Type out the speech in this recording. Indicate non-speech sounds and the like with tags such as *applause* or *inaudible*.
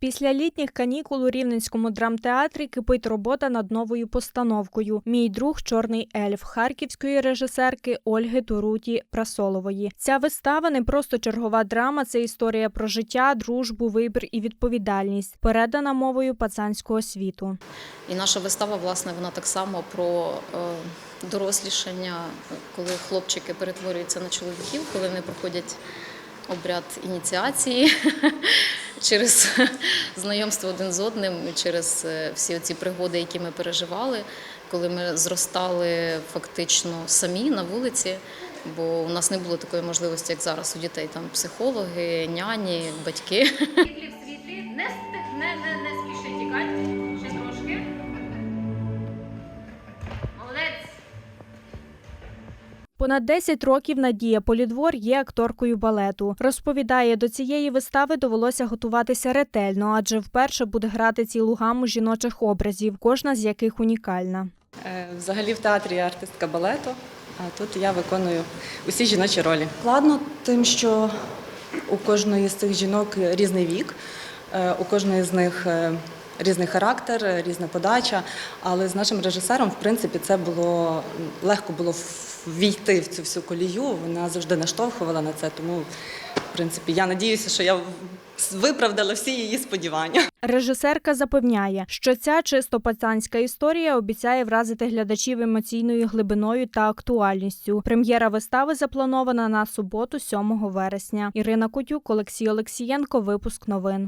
Після літніх канікул у Рівненському драмтеатрі кипить робота над новою постановкою Мій друг чорний ельф харківської режисерки Ольги Туруті Прасолової. Ця вистава не просто чергова драма, це історія про життя, дружбу, вибір і відповідальність, передана мовою пацанського світу. І наша вистава, власне, вона так само про е, дорослішання, коли хлопчики перетворюються на чоловіків, коли вони проходять обряд ініціації через *laughs* знайомство один з одним, через е, всі ці пригоди, які ми переживали, коли ми зростали фактично самі на вулиці. Бо у нас не було такої можливості, як зараз у дітей там психологи, няні, батьки. світлі в світлі, не, ст- Понад 10 років Надія Полідвор є акторкою балету. Розповідає, до цієї вистави довелося готуватися ретельно, адже вперше буде грати цілу гаму жіночих образів, кожна з яких унікальна. Е, Взагалі в театрі я артистка балету, а тут я виконую усі жіночі ролі. Складно тим, що у кожної з цих жінок різний вік, е, у кожної з них е, різний характер, різна подача. Але з нашим режисером, в принципі, це було легко було війти в цю всю колію. Вона завжди наштовхувала на це. Тому, в принципі, я надіюся, що я виправдала всі її сподівання. Режисерка запевняє, що ця чисто пацанська історія обіцяє вразити глядачів емоційною глибиною та актуальністю. Прем'єра вистави запланована на суботу, 7 вересня. Ірина Кутюк, Олексій Олексієнко. Випуск новин.